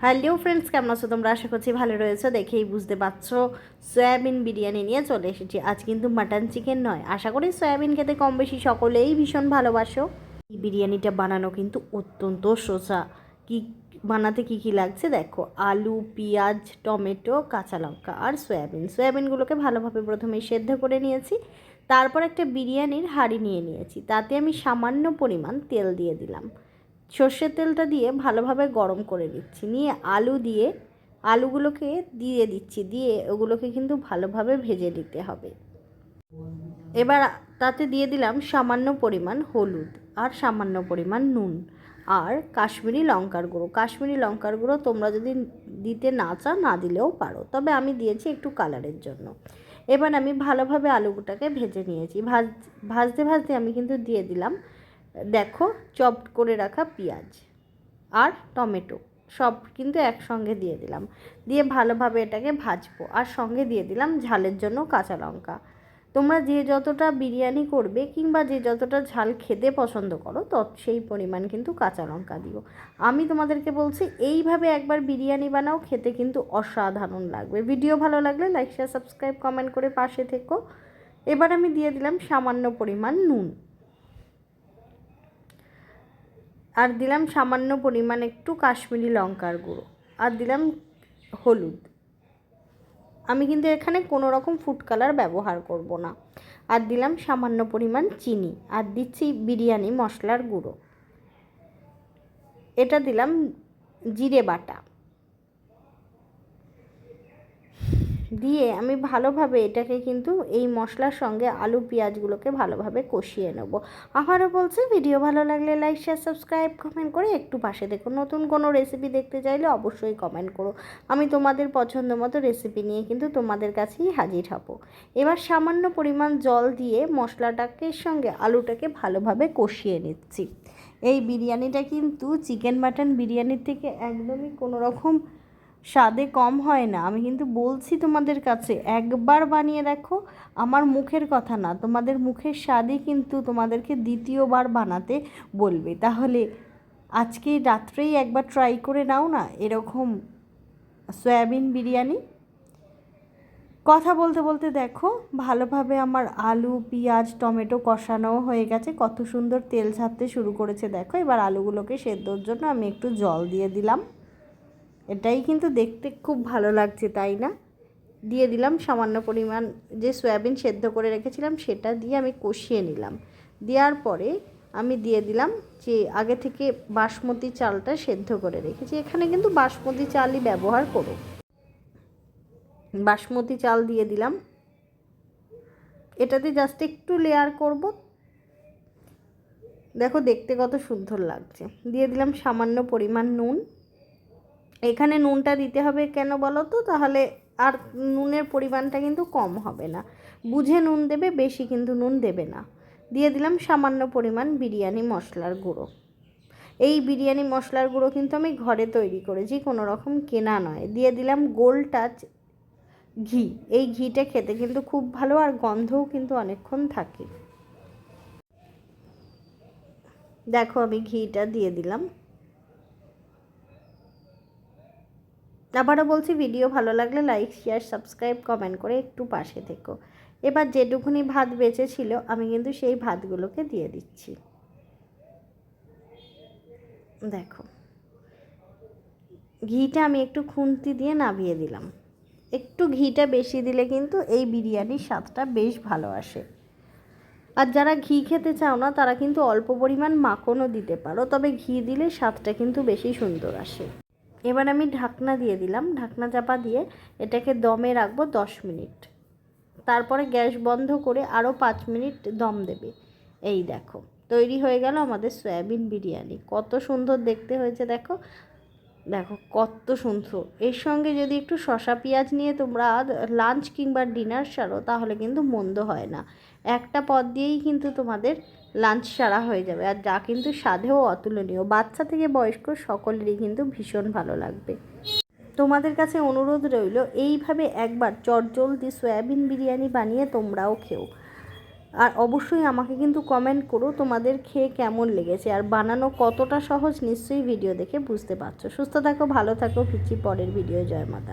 Hello friends, কেমন আছো তোমরা? আশা করছি ভালো রয়েছো। দেখেই বুঝতে পারছ, সয়াবিন বিরিয়ানি নিয়ে চলে এসেছি। আজ কিন্তু মাটন চিকেন নয়। আশা করি সয়াবিন খেতে কম বেশি সকলেই ভীষণ ভালোবাসো। এই বিরিয়ানিটা বানানো কিন্তু অত্যন্ত সোজা। কি বানাতে কি কি লাগছে দেখো? আলু, পেঁয়াজ, টমেটো, কাঁচা লঙ্কা আর সয়াবিন। সয়াবিনগুলোকে ভালোভাবে প্রথমে সেদ্ধ করে নিয়েছি। তারপর একটা বিরিয়ানির হাঁড়ি নিয়ে নিয়েছি। তাতে আমি সামান্য পরিমাণ তেল দিয়ে দিলাম। সর্ষের তেলটা দিয়ে ভালোভাবে গরম করে দিচ্ছি নিয়ে আলু দিয়ে, আলুগুলোকে দিয়ে দিচ্ছি। দিয়ে ওগুলোকে কিন্তু ভালোভাবে ভেজে নিতে হবে। এবার তাতে দিয়ে দিলাম সামান্য পরিমাণ হলুদ আর সামান্য পরিমাণ নুন আর কাশ্মীরি লঙ্কার গুঁড়ো। কাশ্মীরি লঙ্কার গুঁড়ো তোমরা যদি দিতে না চাও, না দিলেও পারো। তবে আমি দিয়েছি একটু কালারের জন্য। এবার আমি ভালোভাবে আলুটাকে ভেজে নিয়েছি। ভাজ, ভাজতে ভাজতে আমি কিন্তু দিয়ে দিলাম দেখো চপ করে রাখা পেঁয়াজ আর টমেটো, সব কিন্তু একসঙ্গে দিয়ে দিলাম। দিয়ে ভালোভাবে এটাকে ভাজবো আর সঙ্গে দিয়ে দিলাম ঝালের জন্য কাঁচা লঙ্কা। তোমরা যে যতটা বিরিয়ানি করবে কিংবা যে যতটা ঝাল খেতে পছন্দ করো, তত সেই পরিমাণ কিন্তু কাঁচা লঙ্কা দিও। আমি তোমাদেরকে বলছি, এইভাবে একবার বিরিয়ানি বানাও, খেতে কিন্তু অসাধারণ লাগবে। ভিডিও ভালো লাগলে লাইক শেয়ার সাবস্ক্রাইব কমেন্ট করে পাশে থেকো। এবার আমি দিয়ে দিলাম সামান্য পরিমাণ নুন। আর দিলাম সামান্য পরিমাণ একটু কাশ্মীরি লঙ্কার গুঁড়ো আর দিলাম হলুদ। আমি কিন্তু এখানে কোনো রকম ফুড কালার ব্যবহার করব না। আর দিলাম সামান্য পরিমাণ চিনি আর দিচ্ছি বিরিয়ানি মশলার গুঁড়ো। এটা দিলাম জিরে বাটা। দিয়ে আমি ভালোভাবে এটাকে কিন্তু এই মশলার সঙ্গে আলু পেঁয়াজগুলোকে ভালোভাবে কষিয়ে নেব। আবারও বলছি, ভিডিও ভালো লাগলে লাইক শেয়ার সাবস্ক্রাইব কমেন্ট করে একটু পাশে দেখো। নতুন কোনো রেসিপি দেখতে চাইলে অবশ্যই কমেন্ট করো। আমি তোমাদের পছন্দ মতো রেসিপি নিয়ে কিন্তু তোমাদের কাছেই হাজির হব। এবার সামান্য পরিমাণ জল দিয়ে মশলাটাকে সঙ্গে আলুটাকে ভালোভাবে কষিয়ে নিচ্ছি। এই বিরিয়ানিটা কিন্তু চিকেন মাটন বিরিয়ানির থেকে একদমই কোনো রকম স্বাদে কম হয় না। আমি কিন্তু বলছি তোমাদের কাছে, একবার বানিয়ে দেখো, আমার মুখের কথা না, তোমাদের মুখের স্বাদই কিন্তু তোমাদেরকে দ্বিতীয়বার বানাতে বলবে। তাহলে আজকে রাত্রেই একবার ট্রাই করে নাও না, এরকম সয়াবিন বিরিয়ানি। কথা বলতে বলতে দেখো, ভালোভাবে আমার আলু, পেঁয়াজ, টমেটো কষানো হয়ে গেছে, কত সুন্দর তেল ছাড়তে শুরু করেছে। দেখো, এবার আলুগুলোকে সেদ্ধর জন্য আমি একটু জল দিয়ে দিলাম। এটাই কিন্তু দেখতে খুব ভালো লাগছে, তাই না? দিয়ে দিলাম সামান্য পরিমাণ যে সয়াবিন সেদ্ধ করে রেখেছিলাম সেটা দিয়ে আমি কষিয়ে নিলাম। দেওয়ার পরে আমি দিয়ে দিলাম যে আগে থেকে বাসমতি চালটা সেদ্ধ করে রেখেছি। এখানে কিন্তু বাসমতি চালই ব্যবহার করো বাসমতি চাল দিয়ে দিলাম। এটাতে জাস্ট একটু লেয়ার করব। দেখো দেখতে কত সুন্দর লাগছে। দিয়ে দিলাম সামান্য পরিমাণ নুন। এখানে নুনটা দিতে হবে কেন বলো তো? তাহলে আর নুনের পরিমাণটা কিন্তু কম হবে না। বুঝে নুন দেবে, বেশি কিন্তু নুন দেবে না। দিয়ে দিলাম সামান্য পরিমাণ বিরিয়ানি মশলার গুঁড়ো। এই বিরিয়ানি মশলার গুঁড়ো কিন্তু আমি ঘরে তৈরি করেছি, কোনো রকম কেনা নয়। দিয়ে দিলাম গোল টাচ ঘি। এই ঘিটা খেতে কিন্তু খুব ভালো আর গন্ধও কিন্তু অনেকক্ষণ থাকে। দেখো আমি ঘিটা দিয়ে দিলাম। আবারও বলছি ভিডিও ভালো লাগলে লাইক শেয়ার সাবস্ক্রাইব কমেন্ট করে একটু পাশে থেকো। এবার যেটুকুনি ভাত বেঁচেছিল আমি কিন্তু সেই ভাতগুলোকে দিয়ে দিচ্ছি। দেখো, ঘিটা আমি একটু খুন্তি দিয়ে নাবিয়ে দিলাম। একটু ঘিটা বেশি দিলে কিন্তু এই বিরিয়ানির স্বাদটা বেশ ভালো আসে। আর যারা ঘি খেতে চাও না, তারা কিন্তু অল্প পরিমাণ মাখনও দিতে পারো, তবে ঘি দিলে স্বাদটা কিন্তু বেশি সুন্দর আসে। এবার আমি ঢাকনা দিয়ে দিলাম। ঢাকনা চাপা দিয়ে এটাকে দমে রাখব দশ মিনিট। তারপরে গ্যাস বন্ধ করে আরও পাঁচ মিনিট দম দেবে। এই দেখো, তৈরি হয়ে গেল আমাদের সয়াবিন বিরিয়ানি। কত সুন্দর দেখতে হয়েছে, দেখো। দেখো কত সুন্দর এর সঙ্গে যদি একটু শশা পেঁয়াজ নিয়ে তোমরা লাঞ্চ কিংবা ডিনার সারো, তাহলে কিন্তু মন্দ হয় না। একটা পদ দিয়েই কিন্তু তোমাদের লাঞ্চ সারা হয়ে যাবে, আর যা কিন্তু স্বাদেও অতুলনীয়। বাচ্চা থেকে বয়স্ক সকলেরই কিন্তু ভীষণ ভালো লাগবে। তোমাদের কাছে অনুরোধ রইল, এইভাবে একবার চটজলদি সয়াবিন বিরিয়ানি বানিয়ে তোমরাও খেও। আর অবশ্যই আমাকে কিন্তু কমেন্ট করো তোমাদের খেয়ে কেমন লেগেছে। আর বানানো কতটা সহজ নিশ্চয়ই ভিডিও দেখে বুঝতে পারছ। সুস্থ থাকো, ভালো থাকো, ফিরছি পরের ভিডিও জয় মাতা।